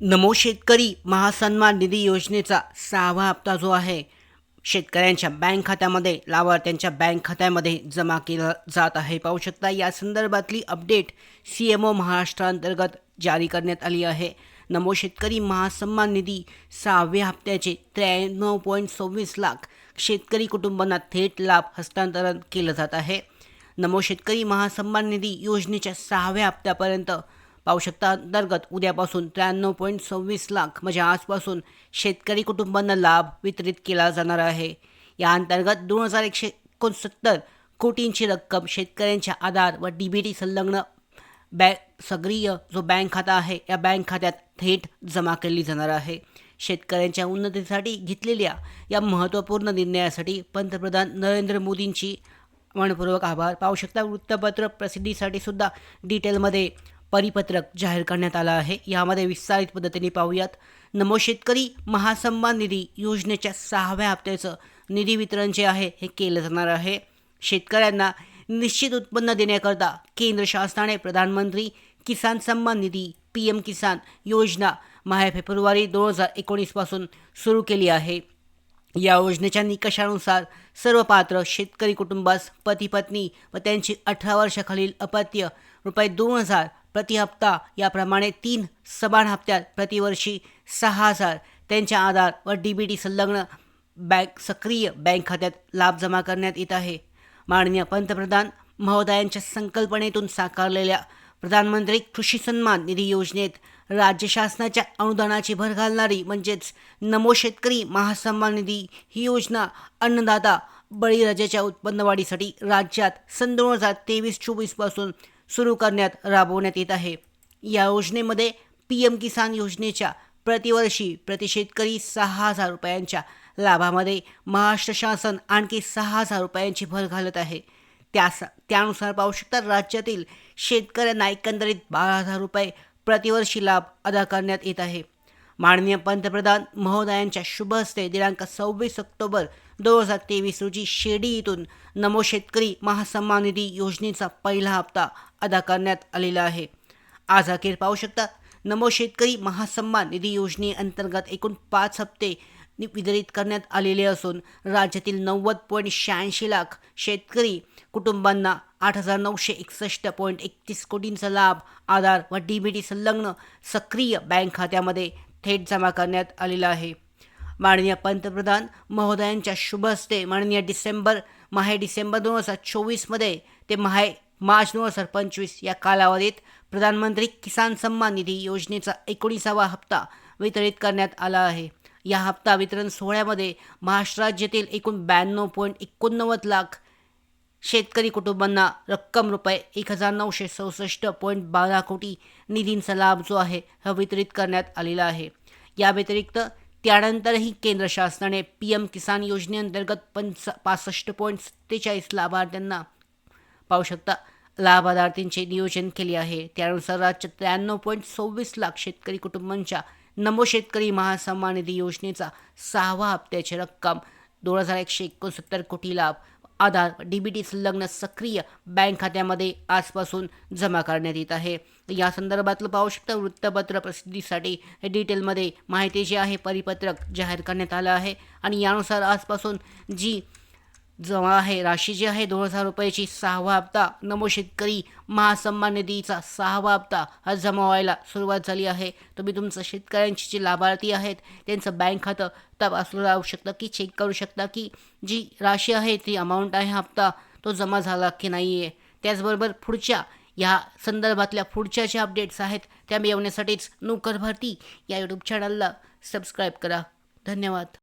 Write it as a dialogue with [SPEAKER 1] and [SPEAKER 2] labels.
[SPEAKER 1] नमो शेतकरी महासन्मान निधी योजनेचा सहावा हप्ता जो आहे शेतकऱ्यांच्या बँक खात्यामध्ये लाभार्थ्यांच्या बँक खात्यामध्ये जमा केला जात आहे. पाहू शकता या संदर्भातली अपडेट सी एम ओ महाराष्ट्रांतर्गत जारी करण्यात आली आहे. नमो शेतकरी महासन्मान निधी सहाव्या हप्त्याचे त्र्याण्णव पॉईंट सव्वीस लाख शेतकरी कुटुंबांना थेट लाभ हस्तांतरण केलं जात आहे. नमो शेतकरी महासन्मान निधी योजनेच्या सहाव्या हप्त्यापर्यंत पाहू शकता. अंतर्गत उद्यापासून त्र्याण्णव पॉईंट सव्वीस लाख म्हणजे आजपासून शेतकरी कुटुंबांना लाभ वितरित केला जाणार आहे. या अंतर्गत दोन हजार एकशे एकोणसत्तर कोटींची रक्कम शेतकऱ्यांच्या आधार व डी बी टी संलग्न बँक सक्रिय जो बँक खाता आहे या बँक खात्यात थेट जमा केली जाणार आहे. शेतकऱ्यांच्या उन्नतीसाठी घेतलेल्या या महत्त्वपूर्ण निर्णयासाठी पंतप्रधान नरेंद्र मोदींची मनपूर्वक आभार. पाहू शकता वृत्तपत्र प्रसिद्धीसाठी सुद्धा डिटेलमध्ये परिपत्रक जाहीर करण्यात आलं आहे. यामध्ये विस्तारित पद्धतीने पाहूयात. नमो शेतकरी महासन्मान निधी योजनेच्या सहाव्या हप्त्याचं निधी वितरण जे आहे हे केलं जाणार आहे. शेतकऱ्यांना निश्चित उत्पन्न देण्याकरता केंद्र शासनाने प्रधानमंत्री किसान सन्मान निधी पी एम किसान योजना माहे फेब्रुवारी दोन हजार एकोणीसपासून सुरू केली आहे. या योजनेच्या निकषानुसार सर्व पात्र शेतकरी कुटुंबास पती पत्नी व त्यांची अठरा वर्षाखालील अपत्य रुपये दोन हजार प्रति हप्ता याप्रमाणे तीन समान हप्त्यात प्रतिवर्षी सहा हजार त्यांच्या आधार व डी बी टी संलग्न बँक सक्रिय बँक खात्यात लाभ जमा करण्यात येत आहे. माननीय पंतप्रधान महोदयांच्या संकल्पनेतून साकारलेल्या प्रधानमंत्री कृषी सन्मान निधी योजनेत राज्य शासनाच्या अनुदानाची भर घालणारी म्हणजेच नमो शेतकरी महासन्मान निधी ही योजना अन्नदाता बळीराजाच्या उत्पन्नवाढीसाठी राज्यात सन दोन हजार तेवीस चोवीसपासून सुरू करण्यात राबवण्यात येत आहे. या योजनेमध्ये पी एम किसान योजनेच्या प्रतिवर्षी प्रति शेतकरी सहा हजार रुपयांच्या लाभामध्ये महाराष्ट्र शासन आणखी सहा हजार रुपयांची भर घालत आहे. त्यास त्यानुसार पाहू शकता राज्यातील शेतकऱ्यांना एकंदरीत बारा हजार रुपये प्रतिवर्षी लाभ अदा करण्यात येत आहे. माननीय पंतप्रधान महोदयांच्या शुभ हस्ते दिनांक सव्वीस ऑक्टोबर दोन हजार तेवीस रोजी शिर्डी इथून नमो शेतकरी महासन्मान निधी योजनेचा पहिला हप्ता अदा करण्यात आलेला आहे. आज अखेर पाहू शकता नमो शेतकरी महासन्मान निधी योजनेअंतर्गत एकूण पाच हप्ते नि- वितरित करण्यात आलेले असून राज्यातील नव्वद पॉईंट शहाऐंशी लाख शेतकरी कुटुंबांना आठ हजार नऊशे एकसष्ट पॉईंट एकतीस कोटींचा लाभ आधार व डी बी टी संलग्न सक्रिय बँक खात्यामध्ये थेट जमा करण्यात आलेला आहे. माननीय पंतप्रधान महोदयांच्या शुभ हस्ते माननीय डिसेंबर माहे डिसेंबर दोन हजार चोवीसमध्ये ते माहे मार्च दोन हजार पंचवीस या कालावधीत प्रधानमंत्री किसान सन्मान निधी योजनेचा एकोणीसावा हप्ता वितरित करण्यात आला आहे. या हप्ता वितरण सोहळ्यामध्ये महाराष्ट्र राज्यातील एकूण ब्याण्णव पॉईंट एकोणनव्वद लाख शेतकरी कुटुंबांना रक्कम रुपये एक हजार नऊशे चौसष्ट पॉईंट बारा कोटी निधींचा लाभ जो आहे हा वितरित करण्यात आलेला आहे. या व्यतिरिक्त त्यानंतरही केंद्र शासनाने पी एम किसान योजनेअंतर्गत पंच पासष्ट पॉईंट सत्तेचाळीस लाभार्थ्यांना पाहू शकता लाभार्थींचे नियोजन केले आहे. त्यानुसार राज्यात त्र्याण्णव पॉईंट सव्वीस लाख शेतकरी कुटुंबांच्या नमो शेतकरी महासन्मान निधी योजनेचा सहावा हप्त्याची रक्कम दोन हजार एकशे एकोणसत्तर कोटी लाभ आधार डी बी टी संलग्न सक्रिय बँक खात्यामध्ये आजपासून जमा करण्यात येत आहे. या संदर्भातलं पाहू शकता वृत्तपत्र प्रसिद्धीसाठी डिटेलमध्ये माहिती जी आहे परिपत्रक जाहीर करण्यात आलं आहे. आणि यानुसार आजपासून जी जमा आहे. राशी जी आहे दोन हजार रुपयाची सहावा हप्ता. नमो शेतकरी महासन्मान निधीचा सहावा हप्ता हा जमा व्हायला सुरुवात झाली आहे. तुम्ही तुमचं शेतकऱ्यांची जे लाभार्थी आहेत. त्यांचं बँक खातं तपासलं जाऊ शकतं की चेक करू शकता की जी राशी आहे ती अमाऊंट आहे हप्ता तो जमा झाला की नाही आहे त्याचबरोबर पुढच्या या संदर्भातल्या पुढच्या ज्या अपडेट्स आहेत त्या मिळवण्यासाठीच नोकर भरती या यूट्यूब चॅनलला सबस्क्राईब करा. धन्यवाद.